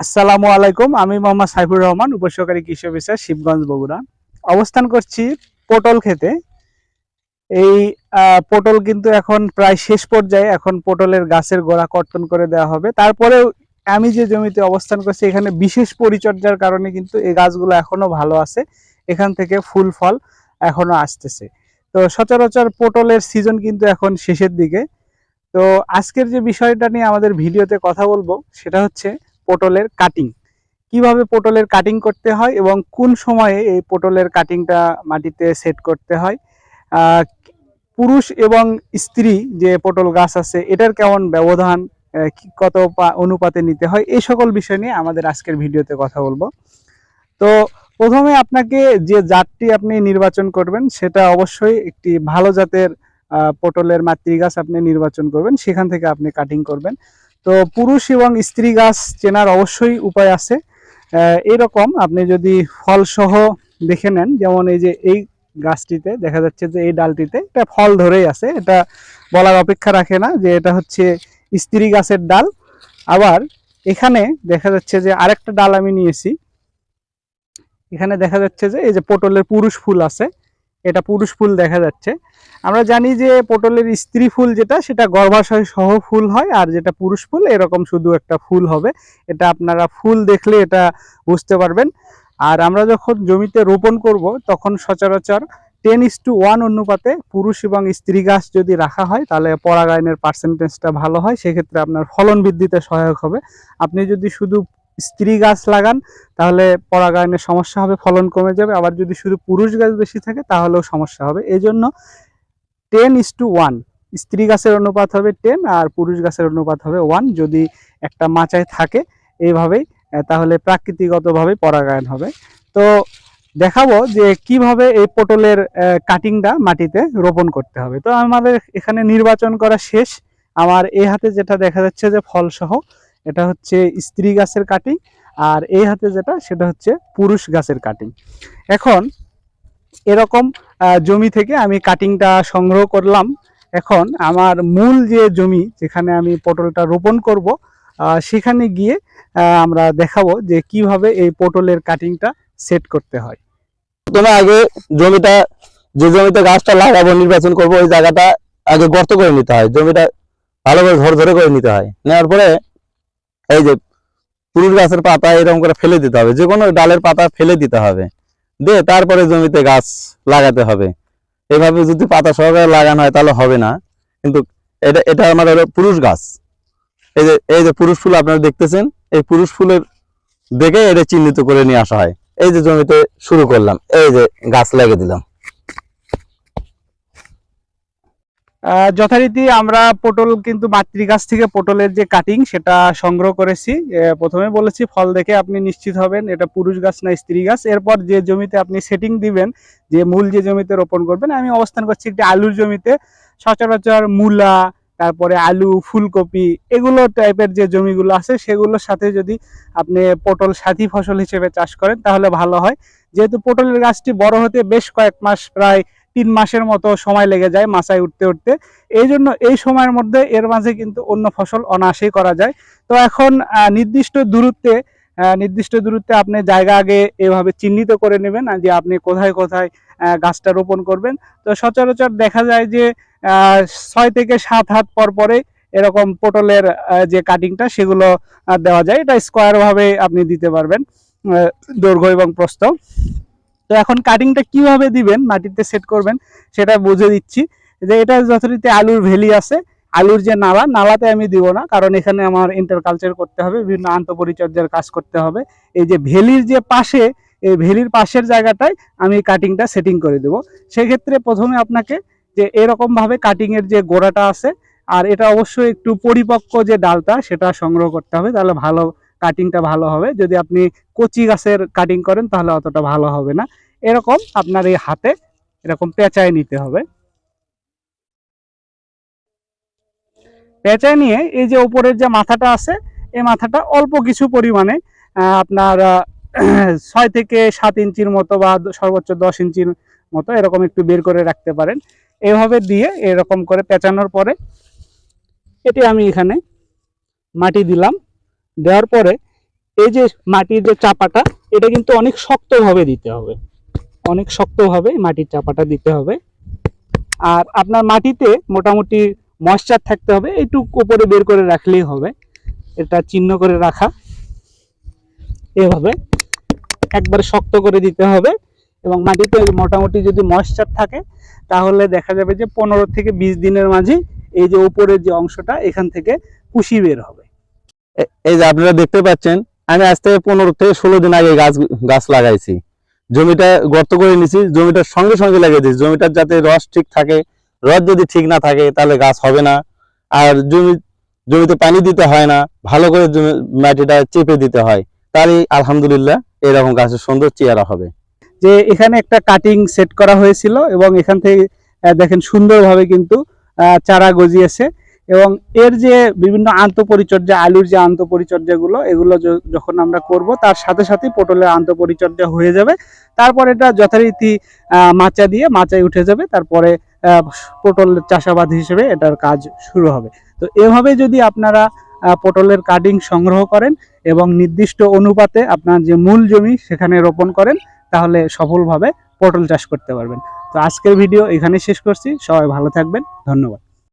আসসালামু আলাইকুম, আমি মোহাম্মদ সাইফুর রহমান, উপসহকারী কৃষি অফিসার শিবগঞ্জ বগুড়া। অবস্থান করছি পটল খেতে। এই পটল কিন্তু এখন প্রায় শেষ পর্যায়ে, এখন পটলের গাছের গোড়া কর্তন করে দেওয়া হবে। তারপরেও আমি যে জমিতে অবস্থান করছি, এখানে বিশেষ পরিচর্যার কারণে কিন্তু এই গাছগুলো এখনও ভালো আছে। এখান থেকে ফুল ফল এখনও আসতেছে। তো সচরাচর পটলের সিজন কিন্তু এখন শেষের দিকে। তো আজকের যে বিষয়টা নিয়ে আমাদের ভিডিওতে কথা বলব, সেটা হচ্ছে পটলের কাটিং কীভাবে পটলের কাটিং করতে হয় এবং কোন সময়ে এই পটলের কাটিংটা মাটিতে সেট করতে হয়? পুরুষ এবং স্ত্রী যে পটল গাছ আছে, এটার কেমন ব্যবধান কত অনুপাতে নিতে হয়? এই সকল বিষয় নিয়ে আমাদের আজকের ভিডিওতে কথা বলব। তো প্রথমে আপনাকে যে জাতটি আপনি নির্বাচন করবেন, সেটা অবশ্যই একটি ভালো জাতের পটলের মাতৃগাছ আপনি নির্বাচন করবেন। সেখান থেকে আপনি কাটিং করবেন। তো পুরুষ এবং স্ত্রী গাছ চেনার অবশ্যই উপায় আছে। এরকম আপনি যদি ফল সহ দেখে নেন, যেমন এই যে এই গাছটিতে দেখা যাচ্ছে যে এই ডালটিতে এটা ফল ধরেই আছে, এটা বলার অপেক্ষা রাখে না যে এটা হচ্ছে স্ত্রী গাছের ডাল। আবার এখানে দেখা যাচ্ছে যে আরেকটা ডাল আমি নিয়েছি। এখানে দেখা যাচ্ছে যে এই যে পটলের পুরুষ ফুল আছে এটা পুরুষ ফুল দেখা যাচ্ছে। আমরা জানি যে পটলের স্ত্রী ফুল যেটা, সেটা গর্ভাশয় সহ ফুল হয়, আর যেটা পুরুষ ফুল, এরকম শুধু একটা ফুল হবে। এটা আপনারা ফুল দেখলে এটা বুঝতে পারবেন। আর আমরা যখন জমিতে রোপণ করব, তখন সচরাচর টেন ইস টু ওয়ান অনুপাতে পুরুষ এবং স্ত্রী গাছ যদি রাখা হয়, তাহলে পরাগায়নের পার্সেন্টেজটা ভালো হয়। সেক্ষেত্রে আপনার ফলন বৃদ্ধিতে সহায়ক হবে। আপনি যদি শুধু স্ত্রী গাছ লাগান, তাহলে পরাগায়নের সমস্যা হবে, ফলন কমে যাবে। আবার যদি শুধু পুরুষ গাছ বেশি থাকে, তাহলেও সমস্যা হবে। এই জন্য টেন ইস টু ওয়ান স্ত্রী গাছের অনুপাত হবে টেন আর পুরুষ গাছের অনুপাত হবে ওয়ান যদি একটা মাচায় থাকে এইভাবেই তাহলে প্রাকৃতিকগতভাবে পরাগায়ন হবে। তো দেখাবো যে কীভাবে এই পটলের কাটিংটা মাটিতে রোপণ করতে হবে। তো আমাদের এখানে নির্বাচন করা শেষ। আমার এই হাতে যেটা দেখা যাচ্ছে যে ফল সহ এটা হচ্ছে স্ত্রী গাছের কাটিং আর এই হাতে যেটা, সেটা হচ্ছে পুরুষ গাছের কাটিং এখন এরকম জমি থেকে আমি কাটিংটা সংগ্রহ করলাম। এখন আমার মূল যে জমি, যেখানে আমি পটলটা রোপণ করব সেখানে গিয়ে আমরা দেখাবো যে কীভাবে এই পটলের কাটিংটা সেট করতে হয়। প্রথমে আগে জমিটা, যে জমিতে গাছটা লাগাবো, নির্বাচন করব, ওই জায়গাটা আগে গর্ত করে নিতে হয়। জমিটা ভালো করে ধরে ধরে করে নিতে হয়। নেওয়ার পরে এই যে পুরুষ গাছের পাতা এরকম করে ফেলে দিতে হবে যে কোনো ডালের পাতা ফেলে দিতে হবে। দিয়ে তারপরে জমিতে গাছ লাগাতে হবে। এভাবে যদি পাতা সহকারে লাগানো হয় তাহলে হবে না। কিন্তু এটা এটা আমার হলো পুরুষ গাছ। এই যে এই যে পুরুষ ফুল আপনারা দেখতেছেন, এই পুরুষ ফুলের দেখে এটা চিহ্নিত করে নিয়ে আসা হয়। এই যে জমিতে শুরু করলাম, এই যে গাছ লাগিয়ে দিলাম। যথারীতি আমরা পটল কিন্তু মাতৃগাছ থেকে পটলের যে কাটিং সেটা সংগ্রহ করেছি। প্রথমে বলেছি ফল দেখে আপনি নিশ্চিত হবেন, এটা পুরুষ গাছ না স্ত্রী গাছ। এরপর যে জমিতে আপনি সেটিং দিবেন, যে মূল যে জমিতে রোপণ করবেন, আমি অবস্থান করছি একটি আলুর জমিতে। সচরাচর মূলা, তারপরে আলু, ফুলকপি, এগুলো টাইপের যে জমিগুলো আছে, সেগুলোর সাথে যদি আপনি পটল সাথী ফসল হিসেবে চাষ করেন, তাহলে ভালো হয়। যেহেতু পটলের গাছটি বড় হতে বেশ কয়েক মাস প্রায় তিন মাসের মতো সময় লেগে যায় মাচায় উঠতে উঠতে। এই জন্য এই সময়ের মধ্যে এর মাঝে কিন্তু অন্য ফসল অনায়াসেই করা যায়। তো এখন নির্দিষ্ট দূরত্বে নির্দিষ্ট দূরত্বে আপনি জায়গা আগে এভাবে চিহ্নিত করে নেবেন যে আপনি কোথায় কোথায় গাছটা রোপণ করবেন। তো সচরাচর দেখা যায় যে ছয় থেকে সাত হাত পর পরে এরকম পটলের যে কাটিংটা সেগুলো দেওয়া যায়। এটা স্কোয়ার ভাবে আপনি দিতে পারবেন দৈর্ঘ্য এবং প্রস্থ। তো এখন কাটিংটা কীভাবে দিবেন? মাটিতে সেট করবেন, সেটা বুঝে দিচ্ছি। যে এটা যথারীতি আলুর ভেলি আছে, আলুর যে নালা, নালাতে আমি দিব না, কারণ এখানে আমার ইন্টারকালচার করতে হবে, বিভিন্ন আন্তঃপরিচর্যার কাজ করতে হবে। এই যে ভেলির যে পাশে, এই ভেলির পাশের জায়গাটায় আমি কাটিংটা সেটিং করে দেব। সেক্ষেত্রে প্রথমে আপনাকে যে এরকমভাবে কাটিংয়ের যে গোড়াটা আছে, আর এটা অবশ্যই একটু পরিপক্ক যে ডালটা, সেটা সংগ্রহ করতে হবে, তাহলে ভালো কাটিংটা ভালো হবে। যদি আপনি কচি গাছের কাটিং করেন, তাহলে অতটা ভালো হবে না। এরকম আপনার এই হাতে এরকম পেঁচায় নিতে হবে। পেঁচায় নিয়ে এই যে উপরের যে মাথাটা আছে, এই মাথাটা অল্প কিছু পরিমাণে আপনার ছয় থেকে সাত ইঞ্চির মতো বা সর্বোচ্চ দশ ইঞ্চির মতো এরকম একটু বের করে রাখতে পারেন। এভাবে দিয়ে এরকম করে পেঁচানোর পরে এটি আমি এখানে মাটি দিলাম। দেওয়ার পরে এই যে মাটির যে চাপাটা, এটা কিন্তু অনেক শক্তভাবে দিতে হবে। অনেক শক্তভাবে মাটির চাপাটা দিতে হবে। আর আপনার মাটিতে মোটামুটি ময়শ্চার থাকতে হবে, একটু উপরে বের করে রাখলেই হবে। এটা চিহ্ন করে রাখা। এভাবে একবারে শক্ত করে দিতে হবে এবং মাটিতে মোটামুটি যদি ময়শ্চার থাকে, তাহলে দেখা যাবে যে পনেরো থেকে বিশ দিনের মাঝে এই যে উপরের যে অংশটা, এখান থেকে কুশি বের হবে। এই যে আপনারা দেখতে পাচ্ছেন, আমি আজ থেকে পনেরো থেকে ষোলো দিন আগে গাছ গাছ লাগাইছি। জমিটা গর্ত করে নিছি, জমিটার সঙ্গে সঙ্গে লাগিয়ে দিয়েছি। জমিটার যাতে রস ঠিক থাকে, রস যদি ঠিক না থাকে, তাহলে গাছ হবে না। আর জমি, জমিতে পানি দিতে হয় না, ভালো করে জমি, মাটিটা চেপে দিতে হয়। তারই আলহামদুলিল্লাহ এরকম গাছের সুন্দর চেহারা হবে। যে এখানে একটা কাটিং সেট করা হয়েছিল এবং এখান থেকে দেখেন সুন্দরভাবে কিন্তু চারা গজিয়েছে। এবং এর যে বিভিন্ন আন্তঃপরিচর্যা, আলুর যে আন্তঃপরিচর্যাগুলো, এগুলো যখন আমরা করব, তার সাথে সাথে পটলের আন্তঃপরিচর্যা হয়ে যাবে। তারপর এটা যথারীতি মাচা দিয়ে মাচায় উঠে যাবে। তারপরে পটল চাষাবাদ হিসেবে এটার কাজ শুরু হবে। তো এভাবে যদি আপনারা পটলের কাটিং সংগ্রহ করেন এবং নির্দিষ্ট অনুপাতে আপনার যে মূল জমি সেখানে রোপণ করেন, তাহলে সফলভাবে পটল চাষ করতে পারবেন। তো আজকের ভিডিও এখানে শেষ করছি। সবাই ভালো থাকবেন। ধন্যবাদ।